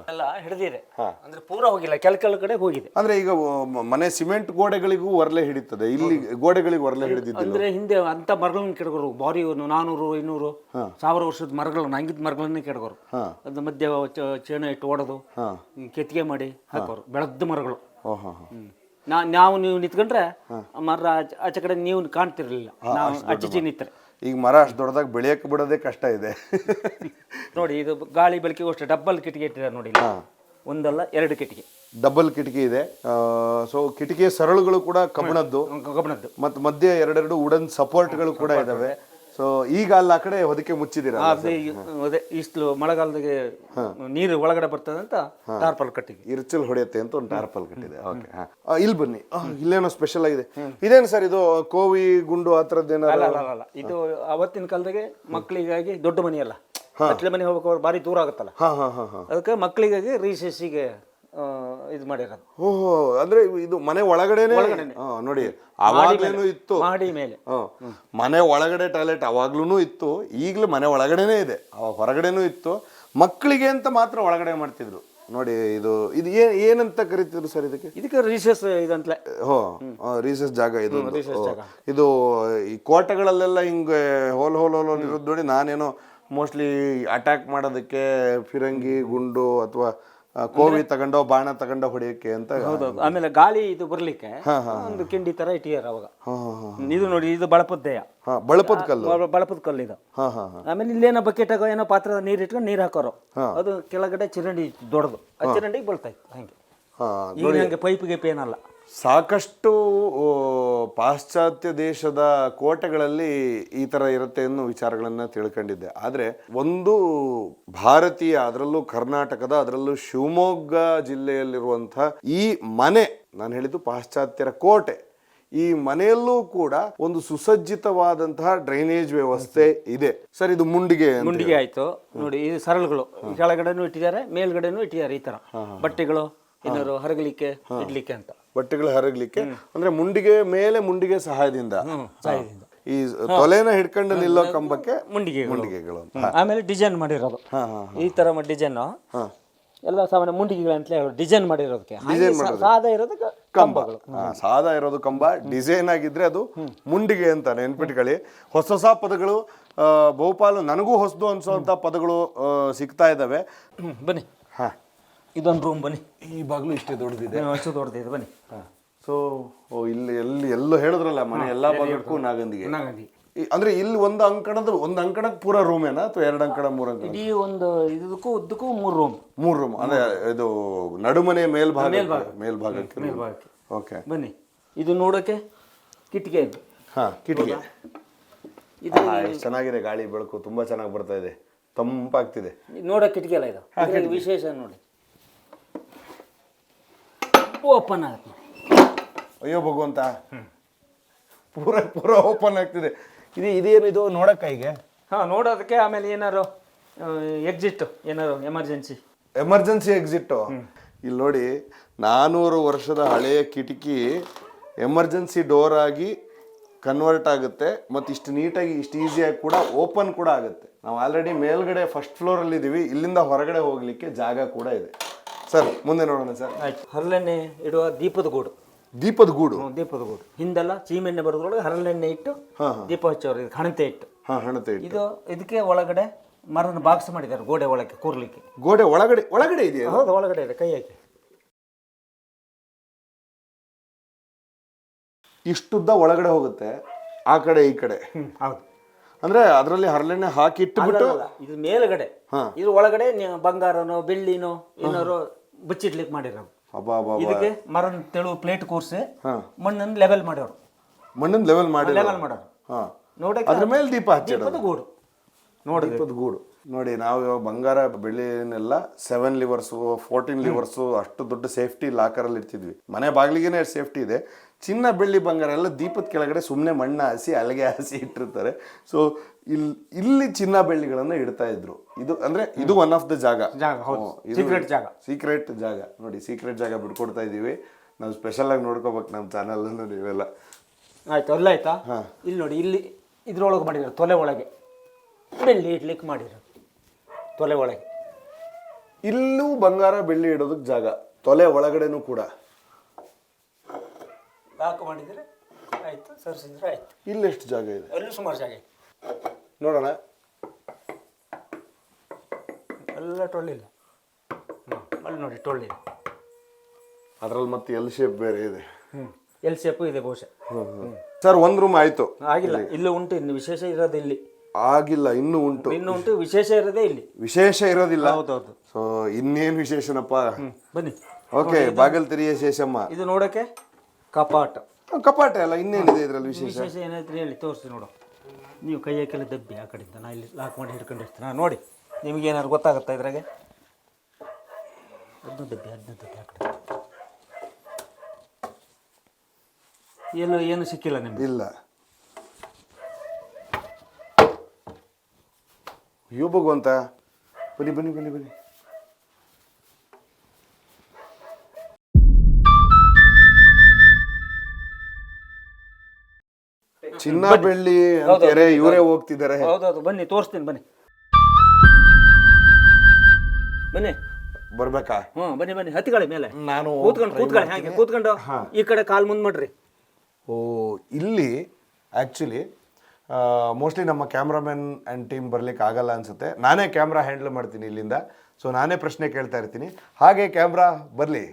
ಎಲ್ಲ ಹಿಡಿದಿದೆ. ಅಂದ್ರೆ ಪೂರ ಹೋಗಿಲ್ಲ ಕೆಲ ಕೆಲ ಕಡೆ ಹೋಗಿದೆ. ಅಂದ್ರೆ ಈಗ ಮ- ಮನೆ ಸಿಮೆಂಟ್ ಗೋಡೆಗಳಿಗೂ ಹೊರಲೆ ಹಿಡಿತದೆ ಇಲ್ಲಿ ಗೋಡೆಗಳಿಗೆ ಹೊರಲೆ ಹಿಡಿದಿದ್ದಿಲ್ಲ. ಅಂದ್ರೆ ಹಿಂದೆ ಅಂತ ಮರಗಳನ್ನ ಕೆಡಗೋರು ಬಾರಿ ಒಂದು ನಾನೂರು ಇನ್ನೂರು ಸಾವಿರ ವರ್ಷದ ಮರಗಳನ್ನ ಹಂಗಿದ್ ಮರಗಳನ್ನ ಕೆಡಗೋರು. ಅದ್ರ ಮಧ್ಯೆ ಚೇಣ ಇಟ್ಟು ಓಡೋದು ಕೆತ್ತಿಗೆ ಮಾಡಿ ಹಾಕೋರು ಬೆಳೆದ ಮರಗಳು. ಓ ಹಾ ಹಾ. ನಾ ನಾವು ನೀವು ನಿಂತ್ಕೊಂಡ್ರೆ ಮರ ಆಚೆ- ಆಚೆ ಕಡೆ ನೀವು ಕಾಣ್ತಿರ್ಲಿಲ್ಲ. ನಾವು ನಿಂತ್ರೆ. ಈಗ ಮರ ಅಷ್ಟು ದೊಡ್ಡದಾಗ ಬೆಳೆಯಕ್ಕೆ ಬಿಡೋದೇ ಕಷ್ಟ ಇದೆ. <laughs> ನೋಡಿ ಇದು ಗಾಳಿ ಬೆಳಕಿಗೆ ಅಷ್ಟು ಡಬ್ಬಲ್ ಕಿಟಕಿ ಇಟ್ಟಿದ್ದಾರೆ ನೋಡಿ ಇಲ್ಲಿ. ಒಂದಲ್ಲ ಎರಡು ಕಿಟಕಿ. ಡಬಲ್ ಕಿಟಕಿ ಇದೆ. ಸೊ ಕಿಟಕಿಯ ಸರಳುಗಳು ಕೂಡ ಕಬ್ಬಿಣದ್ದು. ಕಬ್ಬಣದ್ದು. ಮತ್ತು ಮಧ್ಯೆ ಎರಡೆರಡು ವುಡನ್ ಸಪೋರ್ಟ್ಗಳು ಕೂಡ ಇದಾವೆ. ಸೊ ಈಗ ಅಲ್ಲ ಆ ಕಡೆ ಹೊದಿಕೆ ಮುಚ್ಚಿದಿರ ಅದೇ ಇಸ್ಲು ಮಳೆಗಾಲದಾಗೆ ನೀರು ಒಳಗಡೆ ಬರ್ತದೆ ಅಂತ ಟಾರ್ಪಲ್ ಕಟ್ಟಿದೆ ಇರ್ಚಲ್ ಹೊಡೆಯುತ್ತೆ ಅಂತ ಒಂದು ಟಾರ್ಪಲ್ ಕಟ್ಟಿದೆ. ಓಕೆ ಇಲ್ಲಿ ಬನ್ನಿ. ಇಲ್ಲೇನೋ ಸ್ಪೆಷಲ್ ಆಗಿದೆ. ಇದೇನು ಸರ್ ಇದು ಕೋವಿ ಗುಂಡು ಆ ಥರದ್ದು ಅಲ್ಲ ಇದು ಅವತ್ತಿನ ಕಾಲದಾಗೆ ಮಕ್ಕಳಿಗಾಗಿ ದೊಡ್ಡ ಮನೆಯಲ್ಲ ಮನೆ ಹೋಗ್ಬೇಕು ಭಾರಿ ದೂರ ಆಗುತ್ತಲ್ಲ. ಅದಕ್ಕೆ ಮಕ್ಕಳಿಗಾಗಿ ರೀಸೆಸ್ಸಿಗೆ ಇದು ಮಾಡಿರೋದು. ಓಹೋ ಅಂದ್ರೆ ಇದು ಮನೆ ಒಳಗಡೆನೆ? ಹಾ, ನೋಡಿ ಅವಾಗ್ಲೇನು ಇತ್ತು. ಮಾಡಿ ಮೇಲೆ. ಮನೆ ಒಳಗಡೆ ಟಾಯ್ಲೆಟ್ ಅವಾಗ್ಲೂ ಇತ್ತು ಈಗಲೂ ಮನೆ ಒಳಗಡೆನೇ ಇದೆ ಅವಾಗ ಹೊರಗಡೆನೂ ಇತ್ತು. ಮಕ್ಕಳಿಗೆ ಅಂತ ಮಾತ್ರ ಒಳಗಡೆ ಮಾಡ್ತಿದ್ರು. ನೋಡಿ ಇದು ಇದು ಏ- ಏನಂತ ಕರಿತಿದ್ರು ಸರ್ ಇದಕ್ಕೆ? ಇದಕ್ಕೆ ರೀಸೆಸ್ ಇದಂತಲೇ. ಹೋ ರೀಸಸ್ ಜಾಗ ಇದು ಒಂದು. ಓ, ಇದು ಈ ಕೋಟೆಗಳಲ್ಲೆಲ್ಲ ಹಿಂಗೆ ಹೋಲ್ ಹೋಲ್ ಹೋಲ್ ಹೋಲ್ ಇರೋದು ನೋಡಿ ನಾನೇನೋ ಮೋಸ್ಟ್ಲಿ ಅಟ್ಯಾಕ್ ಮಾಡೋದಕ್ಕೆ ಫಿರಂಗಿ ಗುಂಡು ಅಥವಾ ಕೋವಿ ತಗೊಂಡೋ ಬಾಣ ತಗೊಂಡೋ ಹೊಡೆಯಕ್ಕೆ ಅಂತ ಹೌದು ಆಮೇಲೆ ಗಾಳಿ ಇದು ಬರ್ಲಿಕ್ಕೆ ಒಂದು ಕಿಂಡಿ ತರ ಇಟ್ಟಿದ್ದಾರೆ ಅವಾಗ. ಇದು ನೋಡಿ ಇದು ಬಳಪದ್ದೇಯ ಬಳಪದ ಕಲ್ಲು. ಬಳ- ಬಳಪದ ಕಲ್ಲು ಇದು. ಆಮೇಲೆ ಇಲ್ಲೇನೋ ಬಕೆಟ್ ಆಗೋ ಏನೋ ಪಾತ್ರದ ನೀರು ಇಟ್ಕೊಂಡು ನೀರು ಹಾಕೋರು. ಅದು ಕೆಳಗಡೆ ಚಿರಂಡಿ ದೊಡ್ಡದು. ಆ ಚಿರಂಡಿಗೆ ಬೀಳ್ತಾ ಇತ್ತು ಹಂಗೆ. ಈಗ ಹಂಗೆ ಪೈಪ್ ಗೈಪ್ ಏನಲ್ಲ. ಸಾಕಷ್ಟು ಪಾಶ್ಚಾತ್ಯ ದೇಶದ ಕೋಟೆಗಳಲ್ಲಿ ಈ ಥರ ಇರುತ್ತೆ ಅನ್ನೋ ವಿಚಾರಗಳನ್ನು ತಿಳ್ಕೊಂಡಿದ್ದೆ. ಆದರೆ ಒಂದು ಭಾರತೀಯ ಅದರಲ್ಲೂ ಕರ್ನಾಟಕದ ಅದರಲ್ಲೂ ಶಿವಮೊಗ್ಗ ಜಿಲ್ಲೆಯಲ್ಲಿರುವಂಥ ಈ ಮನೆ ನಾನು ಹೇಳಿದ್ದು ಪಾಶ್ಚಾತ್ಯರ ಕೋಟೆ ಈ ಮನೆಯಲ್ಲೂ ಕೂಡ ಒಂದು ಸುಸಜ್ಜಿತವಾದಂತಹ ಡ್ರೈನೇಜ್ ವ್ಯವಸ್ಥೆ ಇದೆ. ಸರ್ ಇದು ಮುಂಡಿಗೆ ಮುಂಡಿಗೆ ಆಯ್ತು. ನೋಡಿ ಇದು ಸರಳುಗಳು. ಕೆಳಗಡೆನೂ ಇಟ್ಟಿದ್ದಾರೆ ಮೇಲ್ಗಡೆನೂ ಇಟ್ಟಿದ್ದಾರೆ ಈ ತರ. ಬಟ್ಟೆಗಳು ಏನಾದ್ರು ಹರಗಲಿಕ್ಕೆ ಇಡ್ಲಿಕ್ಕೆ ಅಂತ. ಬಟ್ಟೆಗಳು ಹರಗ್ಲಿಕ್ಕೆ. ಅಂದ್ರೆ ಮುಂಡಿಗೆ ಮೇಲೆ ಮುಂಡಿಗೆ ಸಹಾಯದಿಂದ. ಈ ತೊಲೆನ ಹಿಡ್ಕೊಂಡು ನಿಲ್ಲೋ ಕಂಬಕ್ಕೆ ಮುಂಡಿಗೆ ಮುಂಡಿಗೆಗಳು. ಆಮೇಲೆ ಡಿಸೈನ್ ಮಾಡಿರೋದು. ಈ ತರ ಡಿಸೈನ್. ಎಲ್ಲ ಸಾಮಾನ್ಯ ಮುಂಡಿಗೆಗಳಂತಲೇ ಡಿಸೈನ್ ಮಾಡಿರೋದಕ್ಕೆ. ಸಾದಾ ಇರೋದಕ್ಕೆ ಕಂಬಗಳು. ಸಾದಾ ಇರೋದು ಕಂಬ. ಡಿಸೈನ್ ಆಗಿದ್ರೆ ಅದು ಮುಂಡಿಗೆ ಅಂತ ನೆನ್ಪಿಟ್ಕೊಳ್ಳಿ. ಹೊಸ ಹೊಸ ಪದಗಳು ಬಹುಪಾಲು ನನಗೂ ಹೊಸದು ಅನ್ಸೋಂಥ ಪದಗಳು ಸಿಗ್ತಾ ಇದ್ದಾವೆ. ಬನ್ನಿ. ಹಾ. ಇದೊಂದು ರೂಮ್ ಬನ್ನಿ. ಈ ಬಾಗ್ಲು ಇಷ್ಟೇ ದೊಡ್ಡದಿದೆ. ಅಷ್ಟು ದೊಡ್ಡದಿದೆ ಬನ್ನಿ. ಸೊ ಇಲ್ಲಿ ಎಲ್ಲಿ ಎಲ್ಲೋ ಹೇಳಿದ್ರಲ್ಲ ಮನೆ ಎಲ್ಲಾ ಭಾಗಕ್ಕೂ ನಾಗಂದಿಗೆ. ನಾಗಂದಿ. ಈ- ಅಂದ್ರೆ ಇಲ್ಲಿ ಒಂದು ಅಂಕಣದ ಒಂದು ಅಂಕಣಕ್ಕೆ ಪೂರ ರೂಮೇನಾ ಅಥವಾ ಎರಡು ಅಂಕಣ ಮೂರು ಅಂಕಣ? ಇಡೀ ಒಂದು ಇದಕ್ಕೂ ಉದ್ದಕ್ಕೂ ಮೂರು ರೂಮ್ ಮೂರು ರೂಮ್ ಅಂದ್ರೆ ಇದು ನಡುಮನೆ ಮೇಲ್ಭಾಗ ಮೇಲ್ಭಾಗಕ್ಕೆ. ಮೇಲ್ಭಾಗಕ್ಕೆ. ಓಕೆ ಬನ್ನಿ. ಇದು ನೋಡೋಕೆ ಕಿಟಕಿ ಇದು. ಹಾ ಕಿಟಕಿ. ಇದು ಆಹಾ, ಎಷ್ಟ್ ಚೆನ್ನಾಗಿದೆ ಗಾಳಿ ಬೆಳಕು ತುಂಬಾ ಚೆನ್ನಾಗಿ ಬರ್ತಾ ಇದೆ. ತಂಪಾಗ್ತಿದೆ. ನೋಡೋ ಕಿಟಕಿ ಅಲ್ಲ ಇದು. ಇದ್ರಲ್ಲಿ ವಿಶೇಷ ನೋಡಿ. ಓಪನ್ ಆಗುತ್ತೆ. ಅಯ್ಯೋ ಭಗವಂತ. ಪೂರ ಪೂರ ಓಪನ್ ಆಗ್ತಿದೆ. ಇದು ಇದೇನು ಇದು ನೋಡಕ್ಕ ಈಗ ಹಾ ನೋಡೋದಕ್ಕೆ ಆಮೇಲೆ ಏನಾರು ಎಕ್ಸಿಟ್ ಏನಾರು ಎಮರ್ಜೆನ್ಸಿ ಎಮರ್ಜೆನ್ಸಿ ಎಕ್ಸಿಟ್ ಇಲ್ಲಿ ನೋಡಿ ನಾನೂರು ವರ್ಷದ ಹಳೆಯ ಕಿಟಕಿ ಎಮರ್ಜೆನ್ಸಿ ಡೋರ್ ಆಗಿ ಕನ್ವರ್ಟ್ ಆಗುತ್ತೆ ಮತ್ತು ಇಷ್ಟು ನೀಟಾಗಿ ಇಷ್ಟು ಈಸಿಯಾಗಿ ಕೂಡ ಓಪನ್ ಕೂಡ ಆಗುತ್ತೆ. ನಾವು ಆಲ್ರೆಡಿ ಮೇಲ್ಗಡೆ ಫಸ್ಟ್ ಫ್ಲೋರಲ್ಲಿ ಇದ್ದೀವಿ ಇಲ್ಲಿಂದ ಹೊರಗಡೆ ಹೋಗಲಿಕ್ಕೆ ಜಾಗ ಕೂಡ ಇದೆ. ಸರ್ ಮುಂದೆ ನೋಡೋಣ ಸರ್. ಆಯ್ತು. ಹರಳೆಣ್ಣೆ ಇಡುವ ದೀಪದ ಗೂಡು. ದೀಪದ ಗೂಡು? ಹ್ಮ್, ದೀಪದ ಗೂಡು. ಹಿಂದೆಲ್ಲ ಚೀಮೆಣ್ಣೆ ಬರೋದ್ರೊಳಗೆ ಹರಳೆಣ್ಣೆ ಇಟ್ಟು ಹಾ, ದೀಪ ಹಚ್ಚೋರು. ಇದು ಹಣತೆ ಇಟ್ಟು. ಹಾ ಹಣತೆ ಇಟ್ಟು. ಇದು ಇದಕ್ಕೆ ಒಳಗಡೆ ಮರನ ಬಾಕ್ಸ್ ಮಾಡಿದ್ದಾರೆ ಗೋಡೆ ಒಳಗೆ ಕೂರ್ಲಿಕ್ಕೆ. ಗೋಡೆ ಒಳಗಡೆ ಒಳಗಡೆ ಇದೆಯಾ ಹೌದು ಒಳಗಡೆ ಇದೆ ಕೈ ಹಾಕಿ. ಇಷ್ಟುದ್ದ ಒಳಗಡೆ ಹೋಗುತ್ತೆ ಆ ಕಡೆ ಈ ಕಡೆ. ಹ್ಮ್ ಹೌದು. ಅಂದ್ರೆ ಅದರಲ್ಲಿ ಹರಳೆಣ್ಣೆ ಹಾಕಿ ಇಟ್ಟುಬಿಟ್ಟು ಅಲ್ಲ, ಇದು ಮೇಲ್ಗಡೆ. ಹಾ. ಇದು ಒಳಗಡೆ ನೀವು ಬಂಗಾರನೋ ಬೆಳ್ಳಿನೋ ಏನಾರು ಬಚ್ಚಿಡ್ಲಿಕ್ಕೆ ಮಾಡಿರೋ ಅಬ್ಬಾ ಅಬ್ಬಾ ಇದಕ್ಕೆ ಮರನ್ ತೆಳು ಪ್ಲೇಟ್ ಕೂರ್ಸಿ ಹಾ. ಮಣ್ಣನ್ನು ಲೆವೆಲ್ ಮಾಡ್ಯಾವ್ರು ಮಣ್ಣಿನ ಲೆವೆಲ್ ಮಾಡಿ ಲೆವೆಲ್ ಮಾಡೋರು ಹಾ. ನೋಡಕ್ಕೆ ಅದ್ರ ಮೇಲೆ ದೀಪ ಹಚ್ಚಿಡೋದು ದೀಪದ ಗೂಡು. ನೋಡಿ. ದೀಪದ ಗೂಡು. ನೋಡಿ ನಾವು ಇವಾಗ ಬಂಗಾರ ಬೆಳ್ಳಿನೆಲ್ಲ ಸೆವೆನ್ ಲಿವರ್ಸು ಫೋರ್ಟೀನ್ ಲಿವರ್ಸು ಅಷ್ಟು ದೊಡ್ಡ ಸೇಫ್ಟಿ ಲಾಕರಲ್ಲಿ ಇರ್ತಿದ್ವಿ. ಮನೆ ಬಾಗಿಲಿಗೆನೇ ಸೇಫ್ಟಿ ಇದೆ. ಚಿನ್ನ ಬೆಳ್ಳಿ ಬಂಗಾರ ಎಲ್ಲ ದೀಪದ ಕೆಳಗಡೆ ಸುಮ್ಮನೆ ಮಣ್ಣ ಹಾಸಿ ಅಲ್ಲಿಗೆ ಹಾಸಿ ಇಟ್ಟಿರ್ತಾರೆ. ಸೊ ಇಲ್ಲಿ ಇಲ್ಲಿ ಚಿನ್ನ ಬೆಳ್ಳಿಗಳನ್ನ ಇಡ್ತಾ ಇದ್ರು. ಇದು ಅಂದ್ರೆ ಇದು ಒನ್ ಆಫ್ ದ ಜಾಗ. ಜಾಗ, ಹೌದು. Secret ಜಾಗ. ಸೀಕ್ರೆಟ್ ಜಾಗ. ನೋಡಿ ಸೀಕ್ರೆಟ್ ಜಾಗ ಬಿಟ್ಕೊಡ್ತಾ ಇದೀವಿ. ನಾವು ಸ್ಪೆಷಲ್ ಆಗಿ ನೋಡ್ಕೋಬೇಕು ನಮ್ಮ ಚಾನಲ್ ನೀವೆಲ್ಲ. ಆಯ್ತು ಅಲ್ಲ ಆಯ್ತಾ? ಇಲ್ಲಿ ನೋಡಿ ಇಲ್ಲಿ ಇದ್ರೊಳಗೆ ಮಾಡಿದ್ರು ತೊಲೆ ಒಳಗೆ. ಬೆಳ್ಳಿ ಇಡ್ಲಿಕ್ಕೆ ಮಾಡಿದ್ರು ತೊಲೆ ಒಳಗೆ. ಇಲ್ಲೂ ಬಂಗಾರ ಬೆಳ್ಳಿ ಇಡೋದಕ್ಕೆ ಜಾಗ. ತೊಲೆ ಒಳಗಡೆನೂ ಕೂಡ. ಲಾಕ್ ಮಾಡಿದರೆ ಆಯ್ತು ಸರಿಸಿದ್ರೆ ಆಯ್ತು. ಇಲ್ಲೆಷ್ಟು ಜಾಗ ಇದೆ? ಅಲ್ಲೂ ಸುಮಾರು ಜಾಗ ಇದೆ ನೋಡೋಣ. ಎಲ್ಲ ಟೊಳ್ಳಿಲ್ಲ ಹ್ಞೂ ಅಲ್ಲಿ ನೋಡಿ ಟೊಳ್ಳಿಲ್ಲ ಅದ್ರಲ್ಲಿ ಮತ್ತೆ ಎಲ್ ಶೇಪ್ ಬೇರೆ ಇದೆ. ಹ್ಞೂ ಎಲ್ ಶೇಪು ಇದೆ ಬಹುಶಃ. ಸರ್ ಒಂದು ರೂಮ್ ಆಯ್ತು. ಆಗಿಲ್ಲ. ಇಲ್ಲಿ. ಉಂಟು ಇನ್ನು ವಿಶೇಷ ಇರೋದು ಇಲ್ಲಿ. ಆಗಿಲ್ಲ ಇನ್ನು ಉಂಟು. ಇನ್ನು ಉಂಟು ವಿಶೇಷ ಇರೋದೇ ಇಲ್ಲಿ. ವಿಶೇಷ ಇರೋದಿಲ್ಲ. ಹೌದೌದು. ಸೊ ಇನ್ನೇನು ವಿಶೇಷನಪ್ಪ? ಬನ್ನಿ. ಓಕೆ ಬಾಗಲ್ ತೆರಿಯ ಶೇಷಮ್ಮ. ಇದು ನೋಡೋಕ್ಕೆ ಕಪಾಟ. ಕಪಾಟ ಅಲ್ಲ ಇನ್ನೇನಿದೆ ಇದರಲ್ಲಿ ವಿಶೇಷ? ವಿಶೇಷ ಏನಾಯ್ತು ಹೇಳಿ ತೋರಿಸಿ ನೋಡು. ನೀವು ಕೈ ಹಾಕೆಲ್ಲ ದಬ್ಬಿ ಆ ಕಡೆಯಿಂದ ನಾ ಇಲ್ಲಿ ಲಾಕ್ ಮಾಡಿ ಹಿಡ್ಕೊಂಡಿರ್ತೀನಿ ಹಾಂ ನೋಡಿ ನಿಮ್ಗೆ ಏನಾದ್ರು ಗೊತ್ತಾಗುತ್ತಾ ಇದ್ರಾಗೆ? ಅದನ್ನ ದಬ್ಬಿ ಅದನ್ನ ದಬ್ಬಿ ಆ ಕಡೆ ಏನು ಏನು ಸಿಕ್ಕಿಲ್ಲ ನಿಮ್ಗೆ? ಇಲ್ಲ. ಅಯ್ಯೋ ಭಗವಂತ ಬನ್ನಿ ಬನ್ನಿ ಬನ್ನಿ ಬನ್ನಿ. ಚಿನ್ನ ಬೆಳ್ಳಿ ಅಂತಾರೆ ಇವರೇ ಹೋಗ್ತಿದ್ದಾರೆ. ಹೌದೌದು ಬನ್ನಿ ತೋರಿಸ್ತೀನಿ ಬನ್ನಿ. ಬನ್ನಿ. ಬರ್ಬೇಕಾ? ಹ್ಞೂ ಬನ್ನಿ ಬನ್ನಿ ಹತ್ತಿಗಳ ಮೇಲೆ. ನಾನು ಕೂತ್ಕೊಂಡು ಕೂತ್ಕೊಳ್ಳಿ ಹಾಗೆ ಕೂತ್ಕೊಂಡು ಈ ಕಡೆ ಕಾಲ್ ಮುಂದೆ ಮಾಡ್ರಿ. ಓ ಇಲ್ಲಿ ಆ್ಯಕ್ಚುಲಿ ಮೋಸ್ಟ್ಲಿ ನಮ್ಮ ಕ್ಯಾಮ್ರಾಮನ್ ಆ್ಯಂಡ್ ಟೀಮ್ ಬರ್ಲಿಕ್ಕೆ ಆಗಲ್ಲ ಅನ್ಸುತ್ತೆ. ನಾನೇ ಕ್ಯಾಮ್ರಾ ಹ್ಯಾಂಡಲ್ ಮಾಡ್ತೀನಿ ಇಲ್ಲಿಂದ. ಸೊ ನಾನೇ ಪ್ರಶ್ನೆ ಕೇಳ್ತಾ ಇರ್ತೀನಿ. ಹಾಗೆ ಕ್ಯಾಮ್ರಾ ಬರಲಿ.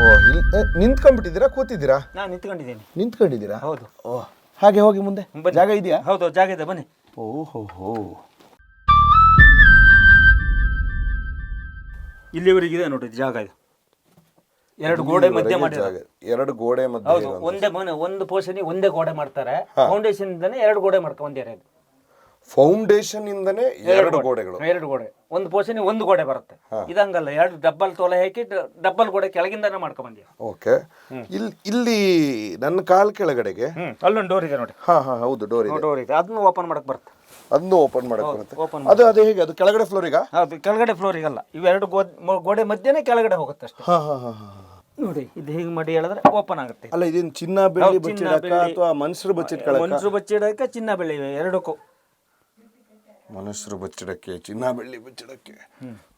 ಓ ಇಲ್ಲಿ ನಿಂತ್ಕೊಂಡ್ಬಿಟ್ಟಿದ್ದೀರಾ? ಕೂತಿದ್ದೀರಾ? ನಾನು ನಿಂತ್ಕೊಂಡಿದ್ದೀನಿ. ನಿಂತ್ಕೊಂಡಿದ್ದೀರಾ? ಹೌದು. ಓ ಹಾಗೆ ಹೋಗಿ ಮುಂದೆ. ಜಾಗ ಇದೆಯಾ? ಹೌದು ಜಾಗ ಇದೆ ಬನ್ನಿ. ಓಹೋ ಹೋ ಇಲ್ಲಿವರೆಗಿದೆ ನೋಡಿ ಜಾಗ ಇದು. ಎರಡು ಗೋಡೆ ಮಧ್ಯೆ ಮಾಡಿದ್ದಾರೆ. ಎರಡು ಗೋಡೆ ಮಧ್ಯೆ ಹೌದು ಒಂದೇ ಮನೆ ಒಂದು ಪೋಷಣೆ ಒಂದೇ ಗೋಡೆ ಮಾಡ್ತಾರೆ. ಫೌಂಡೇಶನ್ ಇಂದಾನೆ ಎರಡು ಗೋಡೆ ಮಾಡ್ಕೊಂಡಿದ್ದಾರೆ ಇದು. ಫೌಂಡೇಶನ್ ಇಂದನೇ ಎರಡು ಗೋಡೆಗಳು. ಎರಡು ಗೋಡೆ. ಒಂದು ಪೋಷಣೆ ಒಂದು ಗೋಡೆ ಬರುತ್ತೆ. ಇದಂಗಲ್ಲ ಎರಡು ಡಬ್ಬಲ್ ತೋಲೆ ಹಾಕಿ ಡಬ್ಬಲ್ ಗೋಡೆ ಕೆಳಗಿಂದಾನೆ ಮಾಡ್ಕೊಂಡ್ ಓಕೆ. ಇಲ್ಲಿ ಇಲ್ಲಿ ನನ್ನ ಕಾಲ್ ಕೆಳಗಡೆಗೆ ಅಲ್ಲೊಂದು ಡೋರ್ ಇದೆ ನೋಡಿ. ಹಾ ಹಾ ಹೌದು ಡೋರ್ ಇದೆ. ಡೋರ್ ಇದೆ. ಅದನ್ನು ಓಪನ್ ಮಾಡಕ್ ಬರುತ್ತೆ. ಅದನ್ನು ಓಪನ್ ಮಾಡಕ್ ಬರುತ್ತೆ. ಓಪನ್ ಅದು ಅದು ಹೇಗೆ? ಅದು ಕೆಳಗಡೆ ಫ್ಲೋರಿಗ ಹೌದು ಕೆಳಗಡೆ ಫ್ಲೋರಿಗಲ್ಲ ಇವೆರಡು ಗೋಡೆ ಮಧ್ಯನೇ ಕೆಳಗಡೆ ಹೋಗುತ್ತೆ ಅಷ್ಟೇ. ಹಾ ಹಾ ಹಾ ನೋಡಿ ಇದು ಹೀಗೆ ಮಾಡಿ ಹೇಳಿದ್ರೆ ಓಪನ್ ಆಗುತ್ತೆ. ಅಲ್ಲ ಇದೇನು ಚಿನ್ನ ಬೆಳ್ಳಿ ಬಚ್ಚಿಡಕ ಅಥವಾ ಮನುಷ್ಯರು ಬಚ್ಚಿಟ್ಕೊಳಕ ಮನುಷ್ಯರು ಬಚ್ಚಿಡಕ್ಕೆ ಚಿನ್ನ ಬೆಳ್ಳಿ ಎರಡಕ್ಕೂ. ಮನುಷ್ಯರು ಬಚ್ಚಿಡಕ್ಕೆ ಚಿನ್ನ ಬೆಳ್ಳಿ ಬಚ್ಚಿಡಕ್ಕೆ.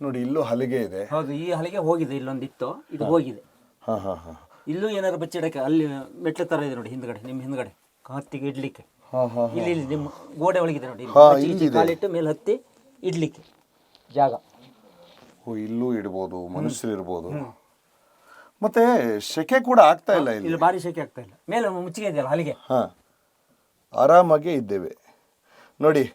ನೋಡಿ ಇಲ್ಲೂ ಹಲಿಗೆ ಇದೆ. ಹೌದು ಈ ಹಲಿಗೆ ಹೋಗಿದೆ ಇಲ್ಲೊಂದಿತ್ತು. ಇದು ಹೋಗಿದೆ. ಹಾ ಹಾ ಹಾ. ಇಲ್ಲೂ ಏನಾದ್ರು ಬಚ್ಚಿಡಕ್ಕೆ ಅಲ್ಲಿ ಮೆಟ್ಲು ತರ ಇದೆ ನೋಡಿ ಹಿಂದ್ಗಡೆ ನಿಮ್ಮ ಹಿಂದ್ಗಡೆ. ಹತ್ತಿಗೆ ಇಡ್ಲಿಕ್ಕೆ. ಇಲ್ಲಿ ಇಲ್ಲಿ ನಿಮ್ಮ ಗೋಡೆ ಒಳಗಿದೆ ನೋಡಿ ಇಲ್ಲಿ. ಹಾ, ಆಚೆ ಈಚೆ ಕಾಲಿಟ್ಟು ಮೇಲೆ ಹತ್ತಿ ಇಡ್ಲಿಕ್ಕೆ ಜಾಗ. ಓ ಇಲ್ಲೂ ಇಡ್ಬೋದು ಮನುಷ್ಯರು ಇರ್ಬೋದು. ಮತ್ತೆ ಶೆಕೆ ಕೂಡ ಆಗ್ತಾ ಇಲ್ಲ ಇಲ್ಲಿ. ಇಲ್ಲಿ ಭಾರಿ ಶೆಕೆ ಆಗ್ತಾ ಇಲ್ಲ. ಮೇಲೆ ಮುಚ್ಚಿಗೆ ಇದೆಯಲ್ಲ ಹಲಿಗೆ? ಹಾ. ಆರಾಮಾಗೇ ಇದ್ದೇವೆ. ನೋಡಿ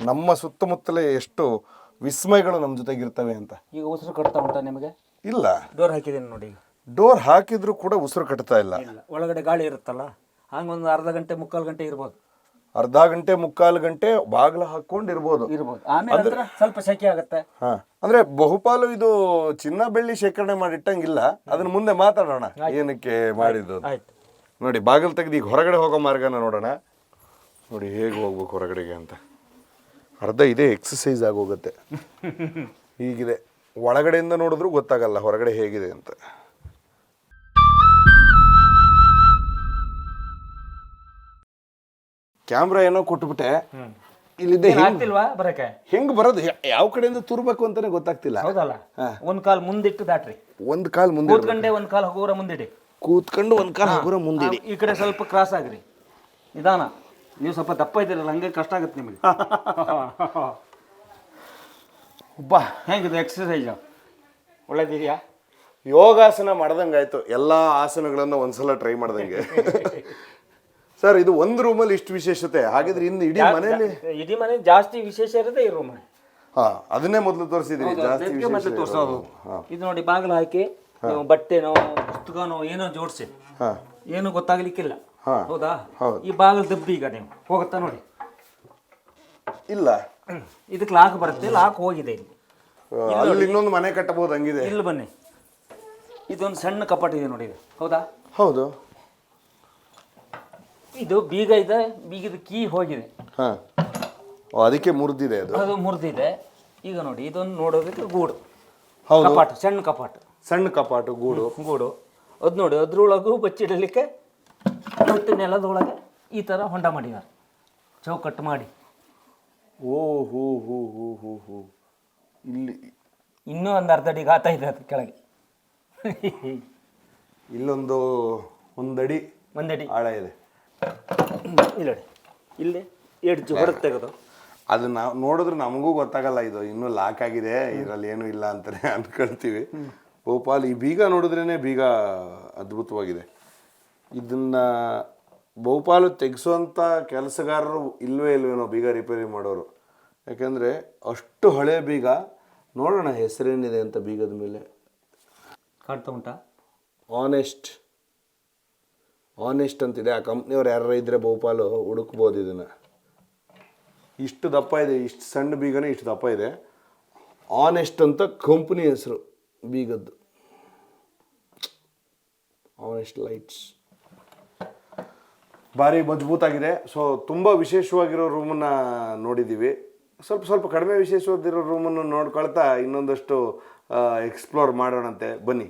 ನಮ್ಮ ಸುತ್ತಮುತ್ತಲೇ ಎಷ್ಟು ವಿಸ್ಮಯಗಳು ನಮ್ಮ ಜೊತೆಗಿರ್ತವೆ ಅಂತ. ಈಗ ಉಸಿರು ಕಟ್ತಾ ಉಂಟಾ ನಿಮಗೆ? ಇಲ್ಲ. ಡೋರ್ ಹಾಕಿದ್ದೀನಿ ನೋಡಿ ಡೋರ್ ಹಾಕಿದ್ರೂ ಕೂಡ ಉಸಿರು ಕಟ್ತಾ ಇಲ್ಲ. ಇಲ್ಲ. ಒಳಗಡೆ ಗಾಳಿ ಇರುತ್ತಲ್ಲ ಹಂಗೊಂದು ಅರ್ಧ ಗಂಟೆ ಮುಕ್ಕಾಲು ಗಂಟೆ ಇರ್ಬೋದು. ಅರ್ಧ ಗಂಟೆ ಮುಕ್ಕಾಲು ಗಂಟೆ ಬಾಗಿಲು ಹಾಕೊಂಡು ಇರ್ಬೋದು. ಇರ್ಬೋದು. ಆಮೇಲೆ ಸ್ವಲ್ಪ ಸೆಕೆ ಆಗುತ್ತೆ. ಹಾ. ಅಂದ್ರೆ ಬಹುಪಾಲು ಇದು ಚಿನ್ನ ಬೆಳ್ಳಿ ಶೇಖರಣೆ ಮಾಡಿಟ್ಟಂಗಿಲ್ಲ. ಅದನ್ನ ಮುಂದೆ ಮಾತಾಡೋಣ. ಏನಕ್ಕೆ ಮಾಡಿದ್ದು ಆಯ್ತು. ನೋಡಿ ಬಾಗಿಲು ತೆಗೆದು ಈಗ ಹೊರಗಡೆ ಹೋಗೋ ಮಾರ್ಗನ ನೋಡೋಣ. ನೋಡಿ ಹೇಗೆ ಹೋಗ್ಬೇಕು ಹೊರಗಡೆಗೆ ಅಂತ. ಅರ್ಧ ಇದೆ ಎಕ್ಸಸೈಸ್ ಆಗೋಗುತ್ತೆ ಹೀಗಿದೆ. ಒಳಗಡೆಯಿಂದ ನೋಡಿದ್ರೂ ಗೊತ್ತಾಗಲ್ಲ ಹೊರಗಡೆ ಹೇಗಿದೆ ಅಂತ. ಕ್ಯಾಮ್ರಾ ಏನೋ ಕೊಟ್ಬಿಟ್ಟೆ. ಇಲ್ಲಿದೆ ಬರಕ್ಕೆ? ಹೆಂಗ್ ಬರೋದು? ಯಾವ ಕಡೆಯಿಂದ ತುರ್ಬೇಕು ಅಂತಾನೆ ಗೊತ್ತಾಗ್ತಿಲ್ಲ. ಹೌದಲ್ಲ? ಒಂದ್ ಕಾಲ್ ಮುಂದಿಟ್ಟು ದಾಟ್ರಿ. ಒಂದ್ ಕಾಲ್ ಮುಂದೆ ಕೂತ್ಕಂಡೆ ಒಂದ್ ಕಾಲ್ ಹೋಗೋರ ಮುಂದಿಡಿ. ಕೂತ್ಕೊಂಡು ಒಂದ್ ಕಾಲ್ ಹೋಗೋರ ಮುಂದಿಡಿ. ಈ ಕಡೆ ಸ್ವಲ್ಪ ಕ್ರಾಸ್ ಆಗ್ರಿ. ನಿಧಾನ. ನೀವು ಸ್ವಲ್ಪ ದಪ್ಪ ಇದ್ದೀರಲ್ಲ ಹಂಗೆ ಕಷ್ಟ ಆಗುತ್ತೆ ನಿಮಗೆ. ಒಬ್ಬ. ಹೆಂಗಿದೆ ಎಕ್ಸಸೈಸ್ ಒಳ್ಳೇದಿದೆಯಾ? ಯೋಗಾಸನ ಮಾಡ್ದಂಗೆ ಆಯಿತು ಎಲ್ಲ ಆಸನಗಳನ್ನು ಒಂದ್ಸಲ ಟ್ರೈ ಮಾಡ್ದಂಗೆ. ಸರ್ ಇದು ಒಂದು ರೂಮಲ್ಲಿ ಇಷ್ಟು ವಿಶೇಷತೆ? ಹಾಗಿದ್ರೆ ಇನ್ನು ಇಡೀ ಮನೆಯಲ್ಲಿ ಇಡೀ ಮನೆ ಜಾಸ್ತಿ ವಿಶೇಷ ಇರುತ್ತೆ ಈ ರೂಮ್ ಹಾ ಅದನ್ನೇ ಮೊದಲು ತೋರಿಸಿದ್ರಿ ಜಾಸ್ತಿ ಮತ್ತೆ. ತೋರ್ಸೋದು. ಇದು ನೋಡಿ ಬಾಗಿಲು ಹಾಕಿ ನೀವು ಬಟ್ಟೆನೋ ಪುಸ್ತಕನೋ ಏನೋ ಜೋಡಿಸಿ. ಹಾ. ಏನು ಗೊತ್ತಾಗ್ಲಿಕ್ಕಿಲ್ಲ. ಹಾ. ಹೌದಾ? ಹೌದು. ಈ ಬಾಗಿಲು ದಬ್ಬಿ ಈಗ ನೀವು. ಹೋಗುತ್ತಾ ನೋಡಿ. ಇಲ್ಲ. ಇದಕ್ಕೆ ಲಾಕ್ ಬರುತ್ತೆ. ಲಾಕ್ ಹೋಗಿದೆ ಇಲ್ಲಿ. ಆ, ಅಲ್ಲಿ ಇನ್ನೊಂದು ಮನೆ ಕಟ್ಟಬಹುದು ಹಂಗಿದೆ. ಇಲ್ಲಿ ಬನ್ನಿ. ಇದೊಂದು ಸಣ್ಣ ಕಪಾಟ್ ಇದೆ ನೋಡಿ ಇದು. ಹೌದಾ? ಹೌದು. ಇದು ಬೀಗ ಇದೆ. ಬೀಗದ ಕೀ ಹೋಗಿದೆ. ಹಾ. ಓ, ಅದಕ್ಕೆ ಮುರಿದಿದೆ ಅದು. ಅದು ಮುರಿದಿದೆ. ಈಗ ನೋಡಿ ಇದೊಂದು ನೋಡೋದಕ್ಕೆ ಗೂಡು. ಹೌದು. ಕಪಾಟು ಸಣ್ಣ ಕಪಾಟ್. ಸಣ್ಣ ಕಪಾಟು ಗೂಡು. ಗೂಡು. ಅದು ನೋಡಿ ಅದ್ರೊಳಗೂ ಬಚ್ಚಿಡಲಿಕ್ಕೆ ಮತ್ತು ನೆಲದೊಳಗೆ ಈ ಥರ ಹೊಂಡ ಮಾಡಿದಾರ. ಚೌಕಟ್ಟು ಮಾಡಿ. ಓ ಹೋ ಹೋ ಹೋ ಹೋ ಹೋ. ಇಲ್ಲಿ ಇನ್ನೂ ಒಂದು ಅರ್ಧ ಅಡಿ ಗಾತ ಇದೆ ಅದು ಕೆಳಗೆ. <laughs> ಇಲ್ಲೊಂದು ಒಂದಡಿ ಒಂದಡಿ ಆಳ ಇದೆ. ಇಲ್ಲ ನೋಡಿ ಇಲ್ಲಿ ಎಡ್ಜ್ ಹೊರಗೆ ತೆಗೆದು. ಅದು ನಾವು ನೋಡಿದ್ರೆ ನಮಗೂ ಗೊತ್ತಾಗಲ್ಲ ಇದು ಇನ್ನೂ ಲಾಕ್ ಆಗಿದೆ ಇದರಲ್ಲಿ ಏನೂ ಇಲ್ಲ ಅಂತಾನೆ ಅಂದ್ಕೊಳ್ತೀವಿ ಭೋಪಾಲ್ ಈ ಬೀಗ ನೋಡಿದ್ರೇ ಬೀಗ ಅದ್ಭುತವಾಗಿದೆ. ಇದನ್ನ ಬಹುಪಾಲು ತೆಗೆಸುವಂಥ ಕೆಲಸಗಾರರು ಇಲ್ವೇ ಇಲ್ವೇನೋ ಬೀಗ ರಿಪೇರಿ ಮಾಡೋರು. ಯಾಕೆಂದರೆ ಅಷ್ಟು ಹಳೆ ಬೀಗ ನೋಡೋಣ ಹೆಸರೇನಿದೆ ಅಂತ ಬೀಗದ ಮೇಲೆ. ಕಾಣ್ತಾ ಉಂಟಾ? ಆನೆಸ್ಟ್ ಆನೆಸ್ಟ್ ಅಂತಿದೆ. ಆ ಕಂಪ್ನಿಯವ್ರು ಯಾರು ಇದ್ದರೆ ಬಹುಪಾಲು ಹುಡುಕ್ಬೋದು ಇದನ್ನು. ಇಷ್ಟು ದಪ್ಪ ಇದೆ. ಇಷ್ಟು ಸಣ್ಣ ಬೀಗನೇ ಇಷ್ಟು ದಪ್ಪ ಇದೆ. ಆನೆಸ್ಟ್ ಅಂತ ಕಂಪ್ನಿ ಹೆಸರು ಬೀಗದ್ದು. ಆನೆಸ್ಟ್ ಲೈಟ್ಸ್ ಭಾರಿ ಮಜಬೂತಾಗಿದೆ. ಸೊ ತುಂಬ ವಿಶೇಷವಾಗಿರೋ ರೂಮನ್ನು ನೋಡಿದ್ದೀವಿ ಸ್ವಲ್ಪ ಸ್ವಲ್ಪ ಕಡಿಮೆ ವಿಶೇಷವಾಗಿರೋ ರೂಮನ್ನು ನೋಡ್ಕೊಳ್ತಾ ಇನ್ನೊಂದಷ್ಟು ಎಕ್ಸ್ಪ್ಲೋರ್ ಮಾಡೋಣಂತೆ. ಬನ್ನಿ.